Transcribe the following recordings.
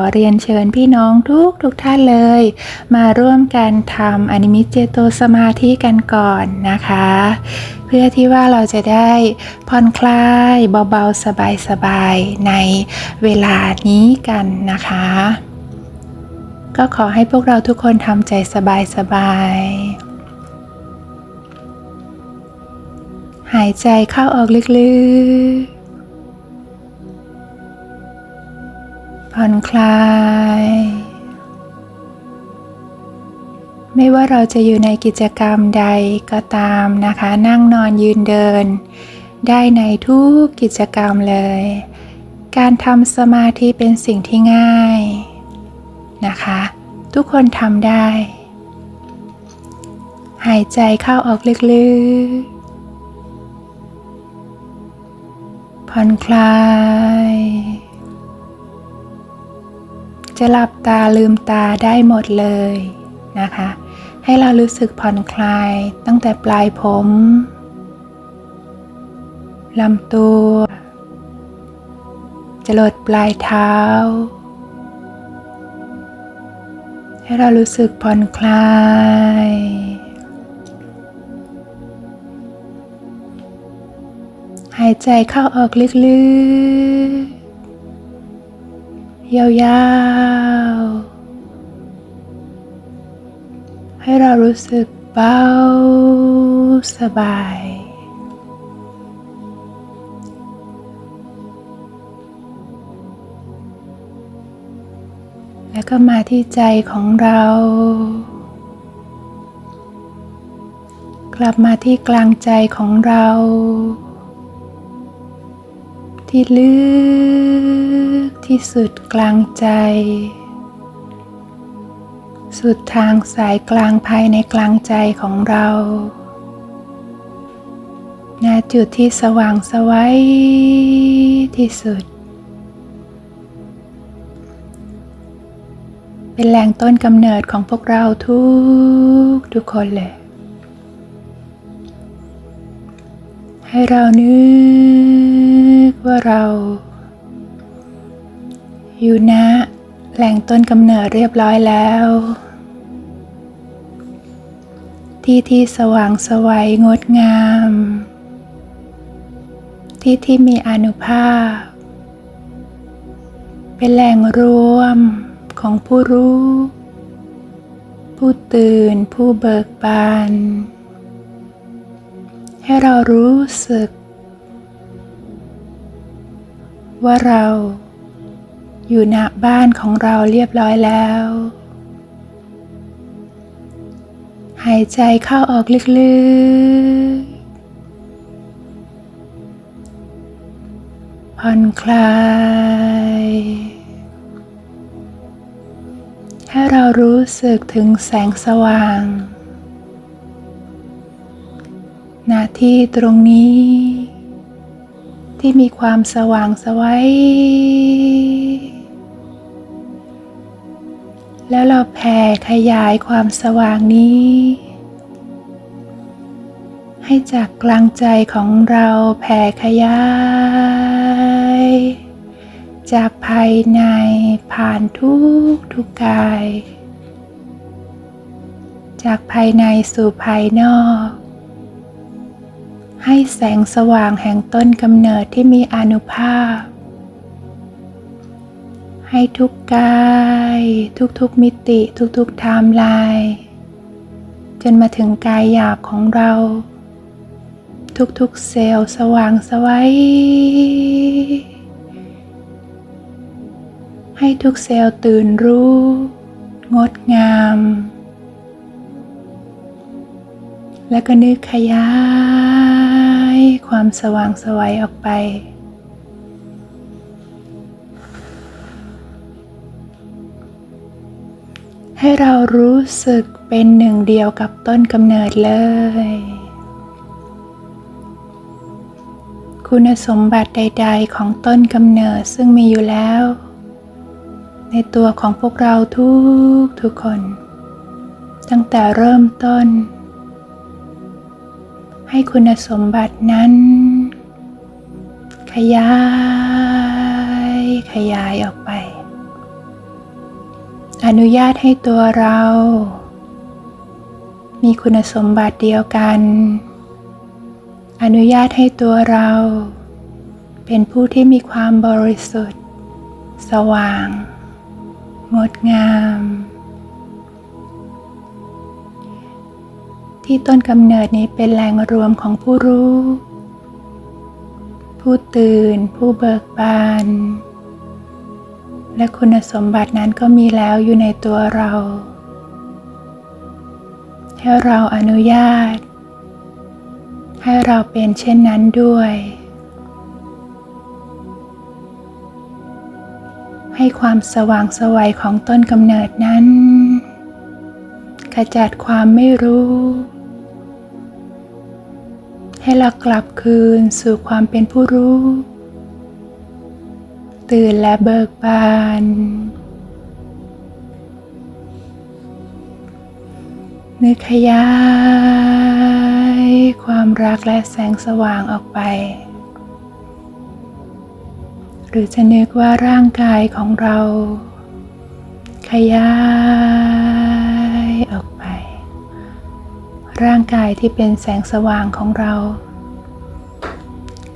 ขอเรียนเชิญพี่น้องทุกทุกท่านเลย มาร่วมกันทำอนิมิตเจโตสมาธิกันก่อนนะคะ เพื่อที่ว่าเราจะได้ผ่อนคลายเบาๆ สบายๆ ในเวลานี้กันนะคะ ก็ขอให้พวกเราทุกคนทำใจสบายๆ หายใจเข้าออกลึกๆ ผ่อนคลาย ไม่ว่าเราจะอยู่ในกิจกรรมใดก็ตามนะคะ นั่งนอนยืนเดิน ได้ในทุกกิจกรรมเลย การทำสมาธิเป็นสิ่งที่ง่ายนะคะ ทุกคนทำได้ หายใจเข้าออกลึกๆผ่อนคลาย จะหลับตาลืมตาได้หมดเลยนะคะ ให้เรารู้สึกผ่อนคลายตั้งแต่ปลายผมลำตัวจรดปลายเท้า ให้เรารู้สึกผ่อนคลายหายใจเข้าออกลึกๆ ยาวๆ ให้เรารู้สึกเบาสบาย แล้วก็มาที่ใจของเรา กลับมาที่กลางใจของเรา ที่ลึกที่สุดกลางใจ สุดทางสายกลางภายในกลางใจของเราณจุดที่สว่างสวัยที่สุด เป็นแหล่งต้นกำเนิดของพวกเราทุกทุกคนเลย ให้เรานึก ว่าเรา อยู่ณแหล่งต้นกำเนิดเรียบร้อยแล้ว ที่ที่สว่างสวัยงดงาม ที่ที่มีอนุภาพ เป็นแหล่งรวมของผู้รู้ ผู้ตื่นผู้เบิกบานให้เรารู้สึก ว่าเราอยู่ณบ้านของเราเรียบร้อยแล้ว หายใจเข้าออกลึกๆ ผ่อนคลาย ให้เรารู้สึกถึงแสงสว่าง หน้าที่ตรงนี้ ที่มีความสว่างสวัยแล้วเราแผ่ขยายความสว่างนี้ ให้จากกลางใจของเราแผ่ขยาย จากภายในผ่านทุกทุกกาย จากภายในสู่ภายนอก ให้แสงสว่างแห่งต้นกำเนิดที่มีอนุภาพ ให้ทุกกาย ทุกๆมิติทุกๆไทม์ไลน์จนมาถึงกายหยาบของเรา ทุกๆเซลล์สว่างสวัยให้ทุกเซลล์ตื่นรู้ งดงาม และก็นึกขยาย ให้ความสว่างสวัยออกไป ให้เรารู้สึกเป็นหนึ่งเดียวกับต้นกำเนิดเลย คุณสมบัติใด ๆ ของต้นกำเนิดซึ่งมีอยู่แล้ว ในตัวของพวกเราทุกทุกคน ตั้งแต่เริ่มต้น ให้คุณสมบัตินั้น ขยาย ขยายออกไป อนุญาตให้ตัวเรา มีคุณสมบัติเดียวกัน อนุญาตให้ตัวเรา เป็นผู้ที่มีความบริสุทธิ์ สว่าง งดงาม ที่ต้นกำเนิดนี้เป็นแหล่งรวมของผู้รู้ ผู้ตื่น ผู้เบิกบาน และคุณสมบัตินั้นก็มีแล้วอยู่ในตัวเราให้เราอนุญาต ให้เราเป็นเช่นนั้นด้วย ให้ความสว่างไสวัยของต้นกำเนิดนั้นขจัดความไม่รู้ ให้เรากลับคืนสู่ความเป็นผู้รู้ ตื่นและเบิกบาน นึกขยายความรักและแสงสว่างออกไป หรือจะนึกว่าร่างกายของเรา ขยาย ร่างกายที่เป็นแสงสว่างของเรา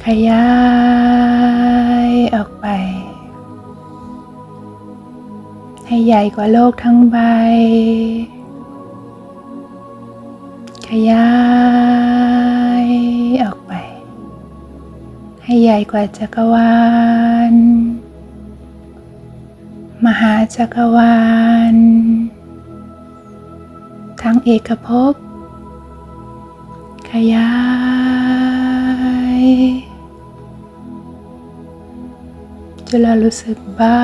ขยายออกไป ให้ใหญ่กว่าโลกทั้งใบ ขยายออกไป ให้ใหญ่กว่าจักรวาล มหาจักรวาล ทั้งเอกภพ ขยาย จนเรารู้สึกเบา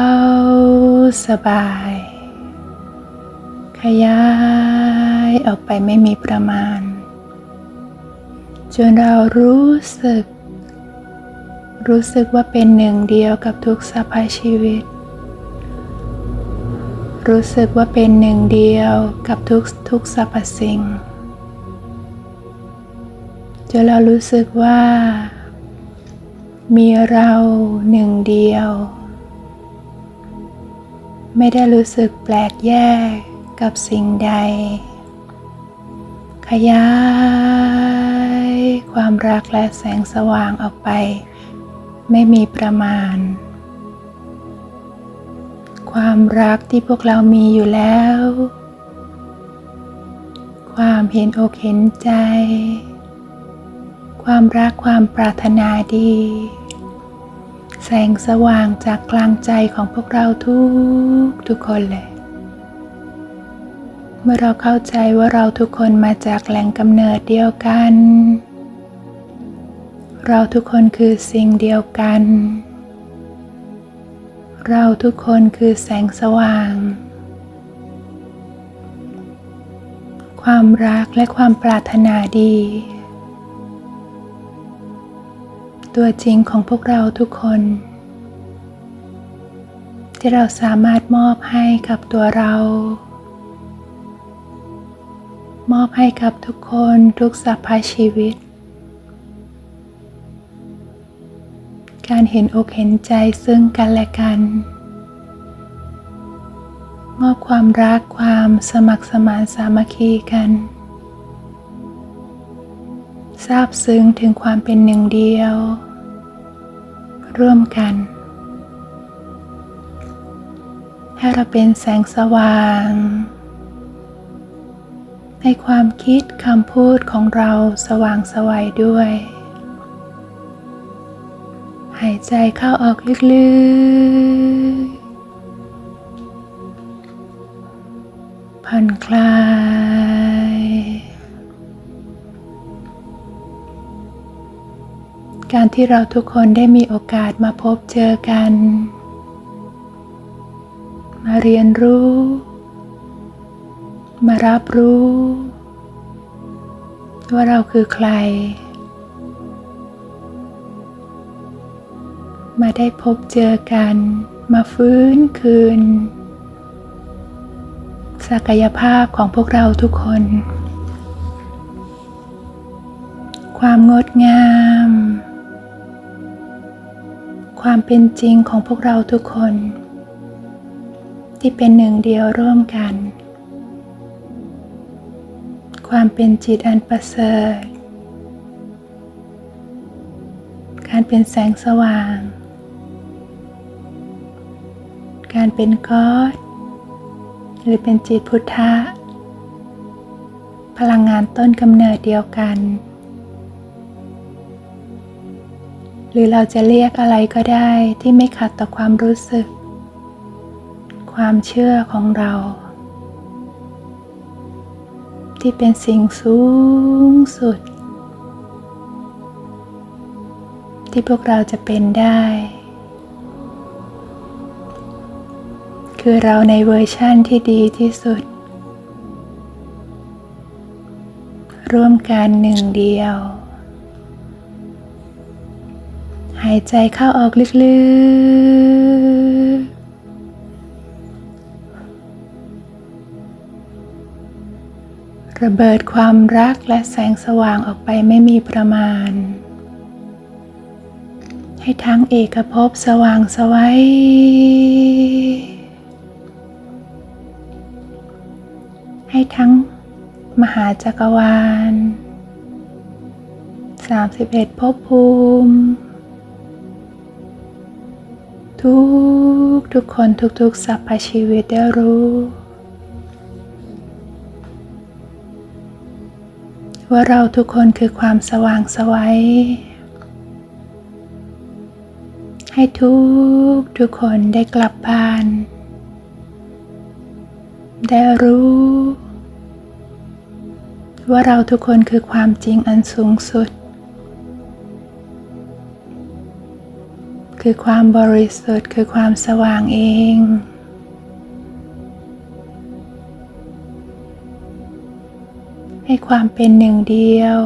สบาย ขยายออกไปไม่มีประมาณ จนเรารู้สึก รู้สึกว่าเป็นหนึ่งเดียวกับทุกสภาพชีวิตรู้สึกว่าเป็นหนึ่งเดียวกับทุกทุกสรรพสิ่ง จนเรารู้สึกว่า มีเราหนึ่งเดียว ไม่ได้รู้สึกแปลกแยกกับสิ่งใด ขยายความรักและแสงสว่างออกไป ไม่มีประมาณ ความรักที่พวกเรามีอยู่แล้ว ความเห็นอกเห็นใจ ความรักความปรารถนาดี แสงสว่างจากกลางใจของพวกเราทุกทุกคนเลย เมื่อเราเข้าใจว่าเราทุกคนมาจากแหล่งกำเนิดเดียวกัน เราทุกคนคือสิ่งเดียวกัน เราทุกคนคือแสงสว่างความรักและความปรารถนาดี ตัวจริงของพวกเราทุกคน ที่เราสามารถมอบให้กับตัวเรา มอบให้กับทุกคนทุกสรรพชีวิต การเห็นอกเห็นใจซึ่งกันและกัน มอบความรักความสมัครสมานสามัคคีกันซาบซึ้งถึงความเป็นหนึ่งเดียว ร่วมกัน ให้เราเป็นแสงสว่างให้ความคิดคำพูดของเราสว่างสวัยด้วย หายใจเข้าออกลึกๆผ่อนคลาย การที่เราทุกคนได้มีโอกาสมาพบเจอกัน มาเรียนรู้ มารับรู้ ว่าเราคือใคร มาได้พบเจอกัน มาฟื้นคืน ศักยภาพของพวกเราทุกคน ความงดงาม ความเป็นจริงของพวกเราทุกคน ที่เป็นหนึ่งเดียวร่วมกัน ความเป็นจิตอันประเสริฐการเป็นแสงสว่าง การเป็นก๊อดหรือเป็นจิตพุทธะ พลังงานต้นกำเนิดเดียวกัน หรือเราจะเรียกอะไรก็ได้ที่ไม่ขัดต่อความรู้สึก ความเชื่อของเรา ที่เป็นสิ่งสูงสุด ที่พวกเราจะเป็นได้ คือเราในเวอร์ชั่นที่ดีที่สุด ร่วมกันหนึ่งเดียว หายใจเข้าออกลึกๆระเบิดความรักและแสงสว่างออกไปไม่มีประมาณ ให้ทั้งเอกภพสว่างสวัยให้ทั้งมหาจักรวาล 31ภพภูมิ ทุกทุกคนทุกๆสรรพชีวิตได้รู้ ว่าเราทุกคนคือความสว่างสวัยให้ทุกทุกคนได้กลับบ้าน ได้รู้ ว่าเราทุกคนคือความจริงอันสูงสุด คือความบริสุทธิ์คือความสว่างเอง ให้ความเป็นหนึ่งเดียว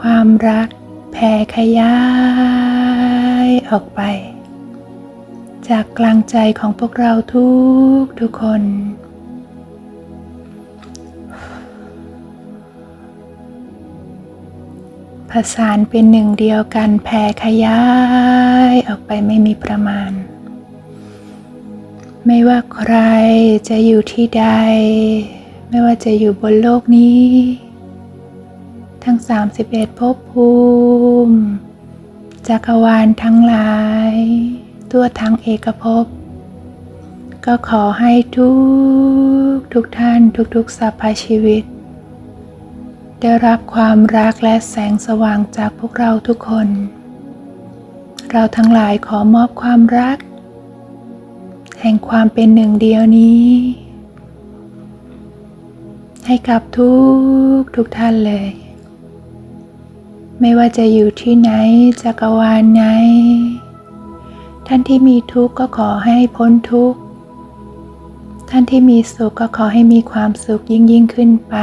ความรักแผ่ขยายออกไป จากกลางใจของพวกเราทุกทุกคน ผสานเป็นหนึ่งเดียวกันแผ่ขยายออกไปไม่มีประมาณ ไม่ว่าใครจะอยู่ที่ใด ไม่ว่าจะอยู่บนโลกนี้ ทั้ง 31ภพภูมิจักรวาลทั้งหลาย ตัวทั้งเอกภพก็ขอให้ทุกทุกท่านทุกๆสรรพชีวิต ได้รับความรักและแสงสว่างจากพวกเราทุกคน เราทั้งหลายขอมอบความรัก แห่งความเป็นหนึ่งเดียวนี้ ให้กับทุกทุกท่านเลย ไม่ว่าจะอยู่ที่ไหนจักรวาลไหน ท่านที่มีทุกข์ก็ขอให้พ้นทุกข์ ท่านที่มีสุขก็ขอให้มีความสุขยิ่งยิ่งขึ้นไป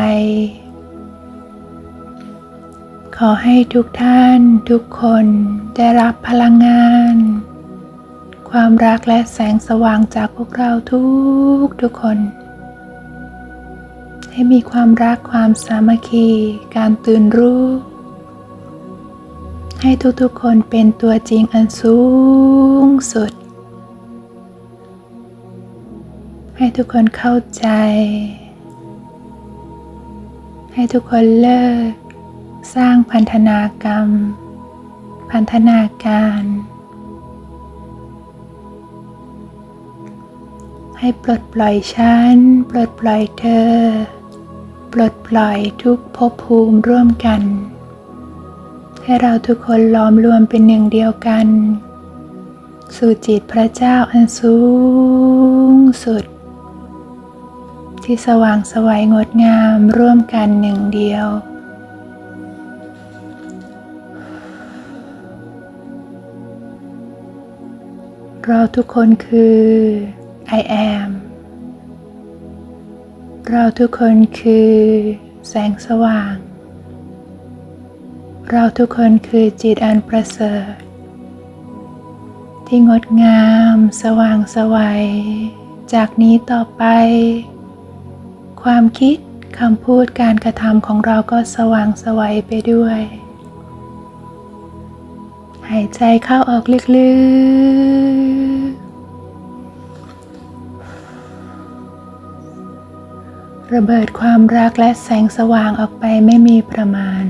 ขอให้ทุกท่านทุกคนได้รับพลังงาน ความรักและแสงสว่างจากพวกเราทุกทุกคน ให้มีความรักความสามัคคี การตื่นรู้ ให้ทุกๆคนเป็นตัวจริงอันสูงสุด ให้ทุกคนเข้าใจ ให้ทุกคนเลิก สร้างพันธนากรรม พันธนาการ ให้ปลดปล่อยฉัน ปลดปล่อยเธอ ปลดปล่อยทุกภพภูมิร่วมกัน ให้เราทุกคนล้อมรวมเป็นหนึ่งเดียวกัน สู่จิตพระเจ้าอันสูงสุดที่สว่างสวัยงดงามร่วมกันหนึ่งเดียว เราทุกคนคือ I am เราทุกคนคือ แสงสว่าง เราทุกคนคือจิตอันประเสริฐ ที่งดงามสว่างสวัย จากนี้ต่อไป ความคิดคำพูดการกระทำของเราก็สว่างสวัยไปด้วย หายใจเข้าออกลึกๆ ระเบิดความรักและแสงสว่างออกไปไม่มีประมาณ